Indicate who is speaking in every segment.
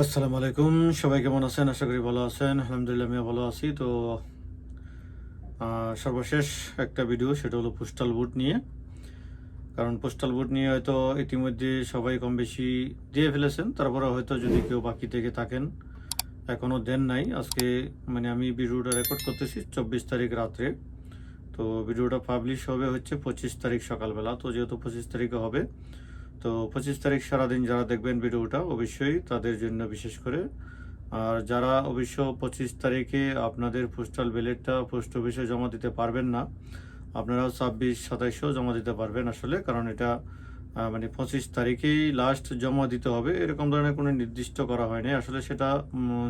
Speaker 1: আসসালামু আলাইকুম। সবাই কেমন আছেন? আশা করি ভালো আছেন। আলহামদুলিল্লাহ আমি ভালো আছি। তো সর্বশেষ একটা ভিডিও সেটা হলো পোস্টাল বুট নিয়ে। কারণ পোস্টাল বুট নিয়ে হয়তো ইতিমধ্যে সবাই কম বেশি দিয়ে ফেলেছেন। তারপরে হয়তো যদি কেউ বাকি থেকে থাকেন এখনও দেন নাই। আজকে মানে আমি ভিডিওটা রেকর্ড করতেছি চব্বিশ তারিখ রাত্রে। তো ভিডিওটা পাবলিশ হবে হচ্ছে পঁচিশ তারিখ সকালবেলা। তো, যেহেতু পঁচিশ তারিখে হবে তো পঁচিশ তারিখ সারাদিন যারা দেখবেন ভিডিওটা, অবশ্যই তাদের জন্য বিশেষ করে। আর যারা অবশ্য পঁচিশ তারিখে আপনাদের পোস্টাল ব্যালেটটা পোস্ট অফিসে জমা দিতে পারবেন না, আপনারাও ছাব্বিশ, সাতাইশেও জমা দিতে পারবেন আসলে, কারণ এটা মানে পঁচিশ তারিখেই লাস্ট জমা দিতে হবে, এরকম ধরনের কোনো নির্দিষ্ট করা হয়নি। আসলে সেটা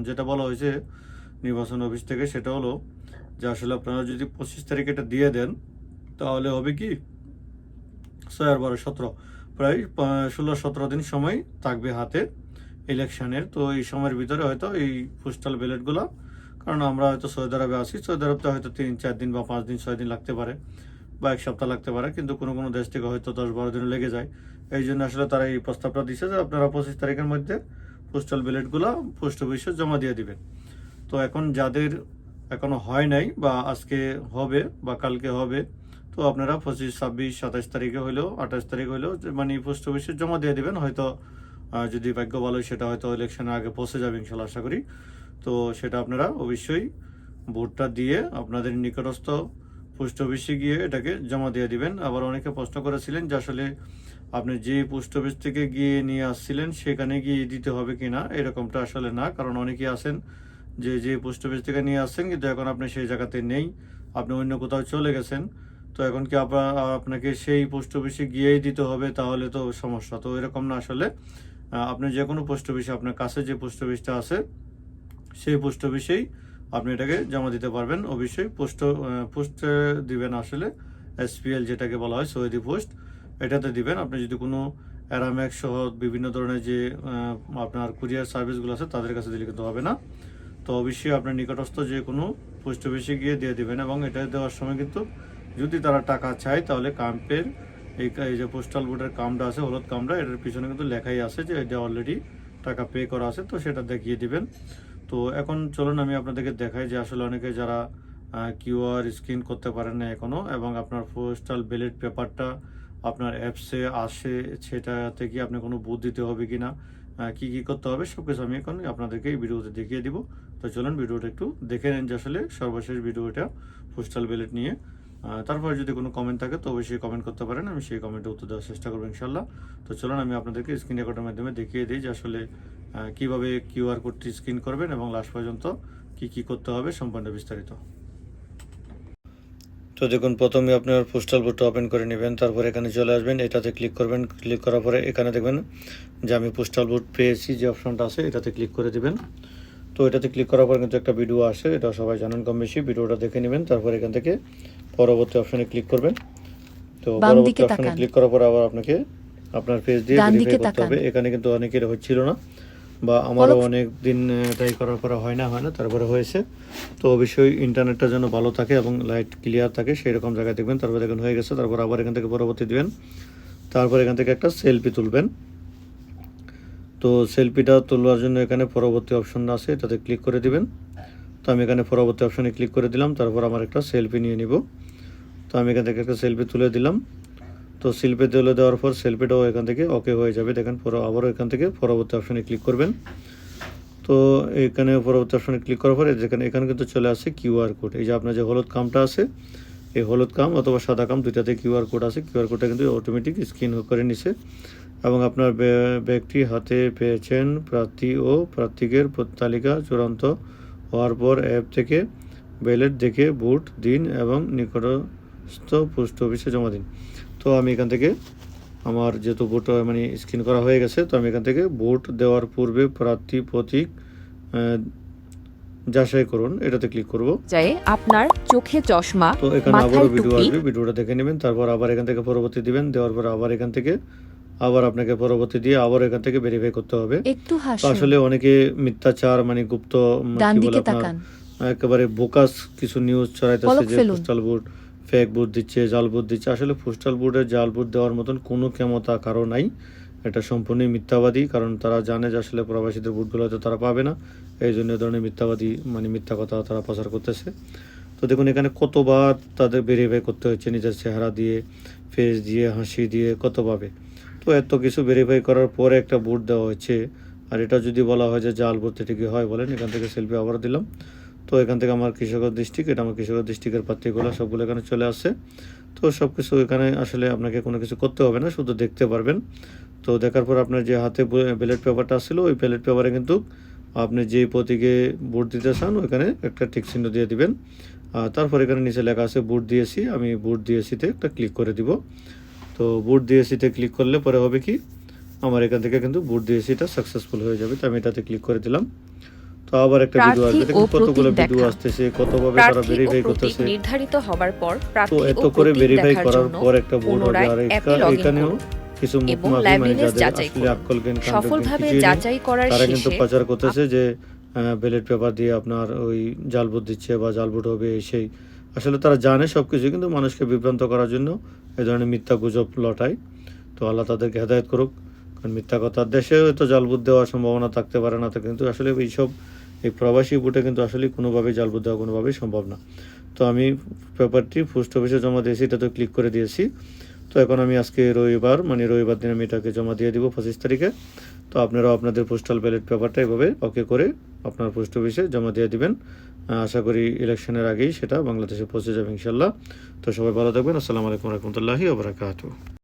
Speaker 1: যেটা বলা হয়েছে নির্বাচন অফিস থেকে, সেটা হলো যে আসলে আপনারা যদি পঁচিশ তারিখে এটা দিয়ে দেন, তাহলে হবে কি? ছয় আর বারো, সতেরো। প্রায় ষোলো সতেরো দিন সময় থাকবে হাতে ইলেকশনের তো এই সময়ের ভিতরে হয়তো এই পোস্টাল ব্যালেটগুলো কারণ আমরা হয়তো সৌদি আরবে আছি সৌদি আরবতে হয়তো তিন, চার দিন বা পাঁচ দিন, ছয় দিন লাগতে পারে বা এক সপ্তাহ লাগতে পারে, কিন্তু কোনো কোনো দেশ থেকে হয়তো দশ বারো দিন লেগে যায়। এই জন্য আসলে তারা এই প্রস্তাবটা দিচ্ছে যে আপনারা পঁচিশ তারিখের মধ্যে পোস্টাল ব্যালেটগুলো পোস্ট অফিসে জমা দিয়ে দিবেন। তো এখন যাদের এখনও হয় নাই বা আজকে হবে বা কালকে হবে তো আপনারা পঁচিশ, ছাব্বিশ সাতাশ তারিখে হলেও আঠাশ তারিখ হলেও মানে পোস্ট অফিসে জমা দিয়ে দিবেন। হয়তো যদি ভাগ্য ভালো সেটা হয়তো ইলেকশনের আগে পৌঁছে যাবে ইনশাল্লাহ আশা করি। তো সেটা আপনারা অবশ্যই ভোটটা দিয়ে আপনাদের নিকটস্থ পোস্ট অফিসে গিয়ে এটাকে জমা দিয়ে দিবেন। আবার অনেকে প্রশ্ন করেছিলেন যে আসলে আপনি যে পোস্ট অফিস থেকে গিয়ে নিয়ে আসছিলেন, সেখানে গিয়ে দিতে হবে কি না এরকমটা আসলে না, কারণ অনেকে আছেন যে যে পোস্ট অফিস থেকে নিয়ে আসছেন, কিন্তু এখন আপনি সেই জায়গাতে নেই। আপনি অন্য কোথাও চলে গেছেন। তো এখন কি আপনাকে সেই পোস্ট অফিসে গিয়েই দিতে হবে? তাহলে তো সমস্যা। তো এরকম না আসলে আপনি যে কোনো পোস্ট অফিসে, আপনার কাছে যে পোস্ট অফিসটা আছে, সেই পোস্ট অফিসেই আপনি এটাকে জমা দিতে পারবেন। অবশ্যই পোস্ট পোস্ট দিবেন আসলে, এসপিএল যেটাকে বলা হয় সৌদি পোস্ট। এটাতে দিবেন। আপনি যদি কোনো অ্যারাম্যাক্স সহ বিভিন্ন ধরনের যে আপনার কুরিয়ার সার্ভিসগুলো আছে, তাদের কাছে দিলে কিন্তু হবে না। তো অবশ্যই আপনার নিকটস্থ যে কোনো পোস্ট অফিসে গিয়ে দিয়ে দিবেন এবং এটা দেওয়ার সময় কিন্তু যদি তারা টাকা চায়, তাহলে কাম্পের এই যে পোস্টাল বোর্ডের কামটা আছে, হলুদ কামটা, এটার পিছনে কিন্তু লেখাই আছে যে এটা অলরেডি টাকা পে করা আছে, তো সেটা দেখিয়ে দিবেন। তো এখন চলুন আমি আপনাদেরকে দেখাই যে আসলে অনেকে যারা কিউআর স্ক্যান করতে পারেন না এখনও এবং আপনার পোস্টাল ব্যালেট পেপারটা আপনার অ্যাপসে আসে, সেটাতে কি আপনি কোনো বুথ দিতে হবে কি না কী কি করতে হবে সব কিছু আমি এখন আপনাদেরকে এই ভিডিওতে দেখিয়ে দিব। তো চলুন ভিডিওটা একটু দেখে নিন যে আসলে সর্বশেষ ভিডিওটা পোস্টাল ব্যালেট নিয়ে। তারপরে যদি কোনো কমেন্ট থাকে তো অবশ্যই কমেন্ট করতে পারেন, আমি সেই কমেন্টে উত্তর দেওয়ার চেষ্টা করব ইনশাল্লাহ তো চলুন আমি আপনাদেরকে স্ক্রিন রেকর্ডের মাধ্যমে দেখিয়ে দিই যে আসলে কীভাবে কিউআর কোডটি স্ক্রিন করবেন এবং লাস্ট পর্যন্ত কি কি করতে হবে সম্পূর্ণ বিস্তারিত। তো দেখুন, প্রথমে আপনার পোস্টাল বোর্ডটা ওপেন করে নেবেন, তারপর এখানে চলে আসবেন, এটাতে ক্লিক করবেন ক্লিক করার পরে এখানে দেখবেন যে আমি পোস্টাল বোর্ড পেয়েছি, যে অপশনটা আছে এটাতে ক্লিক করে দেবেন। তো এটাতে ক্লিক করার পর কিন্তু একটা ভিডিও আসে, এটা সবাই জানেন কম বেশি ভিডিওটা দেখে নেবেন, তারপর এখান থেকে পরবর্তী অপশনে ক্লিক করবেন। তো পরবর্তী অপশনে ক্লিক করার পর আবার আপনাকে আপনার পেজ দিয়ে ভেরিফাই করতে হবে। এখানে কিন্তু অনেকের হচ্ছিল না বা আমারও অনেক দিন ট্রাই করার পরে হয় না হয় না তারপরে হয়েছে। তো অবশ্যই ইন্টারনেটটা যেন ভালো থাকে এবং লাইট ক্লিয়ার থাকে সেই রকম জায়গায় দেখবেন। তারপর দেখুন হয়ে গেছে তারপর আবার এখান থেকে পরবর্তী দিবেন। তারপর এখান থেকে একটা সেলফি তুলবেন। তো সেলফিটা তোলার জন্য এখানে পরবর্তী অপশন আছে এটাতে ক্লিক করে দিবেন। তো আমি এখানে পরবর্তী অপশনে ক্লিক করে দিলাম, তারপর আমার একটা সেলফি নিয়ে নিব। তো আমি এখান থেকে একটা সেলফি তুলে দিলাম। তো সেলফি তুলে দেওয়ার পর সেলফিটাও এখান থেকে ওকে হয়ে যাবে। দেখেন পর আবারও এখান থেকে পরবর্তী অপশনে ক্লিক করবেন। তো এখানে পরবর্তী অপশনে ক্লিক করার পরে যেখানে, এখানে কিন্তু চলে আসে কিউআর কোড এই যে আপনার যে হলুদ কামটা আছে, এই হলুদ কাম অথবা সাদা কাম দুইটাতে কিউআর কোড আছে। কিউআর কোডটা কিন্তু অটোমেটিক স্ক্যান করে নিছে। এবং আপনার ব্যক্তি, হাতে পেয়েছেন প্রার্থী ও প্রার্থীকের তালিকা চূড়ান্ত হওয়ার পর অ্যাপ থেকে ব্যালেট দেখে ভোট দিন এবং নিকটস্থ পোস্ট অফিসে জমা দিন। তো আমি এখান থেকে আমার যেহেতু ভোট মানে স্ক্রিন করা হয়ে গেছে তো আমি এখান থেকে ভোট দেওয়ার পূর্বে প্রার্থী প্রতীক যাচাই করুন। এটাতে ক্লিক করব।
Speaker 2: যায় আপনার চোখে চশমা
Speaker 1: তো এখানে আবারও ভিডিও আসবে ভিডিওটা দেখে নেবেন তারপর আবার এখান থেকে পরবর্তী দিবেন দেওয়ার পর আবার এখান থেকে আবার আপনাকে পরবর্তী দিয়ে আবার এখান থেকে ভেরিফাই করতে হবে।
Speaker 2: একটু
Speaker 1: আসলে অনেকে মিথ্যাচার মানে গুপ্ত
Speaker 2: ডান দিকে তাকান।
Speaker 1: একেবারে বোকাস কিছু নিউজ ছড়াইতেছে যে পোস্টাল বোর্ড ফেক বুট দিচ্ছে জাল বুট দিচ্ছে। আসলে পোস্টাল বোর্ডে জাল বুট দেওয়ার মতন কোনো ক্ষমতা কারও নাই। এটা সম্পূর্ণই মিথ্যাবাদী কারণ তারা জানে যে আসলে প্রবাসীদের ভোটগুলো হয়তো তারা পাবে না। এই জন্য ধরনের মিথ্যাবাদী মানে মিথ্যা কথা তারা প্রচার করতেছে। তো দেখুন এখানে কতবার তাদের ভেরিফাই করতে হচ্ছে নিজের চেহারা দিয়ে ফেস দিয়ে হাসি দিয়ে কতভাবে। তো এত কিছু ভেরিফাই করার পরে একটা ভোট দেওয়া হচ্ছে আর এটা যদি বলা হয় যে জাল ভোট এটা হয় বলেন, এখান থেকে সেলফি আবার দিলাম। তো এখান থেকে আমার কৃষকের ডিস্ট্রিক্ট এটা আমার কৃষকের ডিস্ট্রিক্টের প্রার্থীগুলো সবগুলো এখানে চলে আসছে। তো সব কিছু এখানে আসলে আপনাকে কোনো কিছু করতে হবে না, শুধু দেখতে পারবেন। তো দেখার পর আপনার যে হাতে ব্যালেট পেপারটা আসছিল ওই ব্যালেট পেপারে কিন্তু আপনি যেই প্রতীকে ভোট দিতে চান, ওইখানে একটা টিক চিহ্ন দিয়ে দিবেন। আর তারপর এখানে নিচে লেখা আছে ভোট দিয়েছি, আমি ভোট দিয়েছিতে একটা ক্লিক করে দিব। তো ভোট দিয়েছিতে ক্লিক করলে পরে হবে কি? আমার এখান থেকে কিন্তু ভোট দিয়েছিটা সাকসেসফুল হয়ে যাবে। তো আমি এটাতে ক্লিক করে দিলাম। তো আবার একটা ভিডিও আসবে। দেখুন কতগুলো ভিডিও। আসতেছে কতভাবে তারা ভেরিফাই করতেছে।
Speaker 2: নির্ধারিত পর
Speaker 1: তো এত করে ভেরিফাই করার পর একটা ভোট হবে। আর এখানেও কিছু মুখমাফি মানে যাদের আসলে জ্ঞান
Speaker 2: সফলভাবে যাচাই করার
Speaker 1: তারা কিন্তু প্রচার করতেছে যে ব্যালেট পেপার দিয়ে আপনার ওই জাল ভোট দিচ্ছে বা জাল ভোট হবে সেই আসলে তারা জানে সব কিছু কিন্তু মানুষকে বিভ্রান্ত করার জন্য এ ধরনের মিথ্যা গুজব লটায় তো আল্লাহ তাদেরকে হেদায়ত করুক, কারণ মিথ্যা কথা দেশে হয়তো জাল ভোট দেওয়ার সম্ভাবনা থাকতে পারে না কিন্তু আসলে এইসব, এই প্রবাসী বুটে কিন্তু আসলে কোনোভাবেই জাল ভোট দেওয়া কোনোভাবেই সম্ভব না। তো আমি পেপারটি পোস্ট অফিসে জমা দিয়েছি, এটা তো ক্লিক করে দিয়েছি। তো এখন আমি আজকে রবিবার মানে রবিবার দিন আমি এটাকে জমা দিয়ে দিব পঁচিশ তারিখে। তো আপনারাও আপনাদের পোস্টাল ব্যালেট পেপারটা এভাবে ওকে করে আপনার পোস্ট অফিসে জমা দিয়ে দিবেন। আশা করি ইলেকশনের আগেই সেটা বাংলাদেশে পৌঁছে যাবে ইনশাল্লাহ তো সবাই ভালো থাকবেন। আসসালামু আলাইকুম রহমতুল্লাহি ওবরাকাতু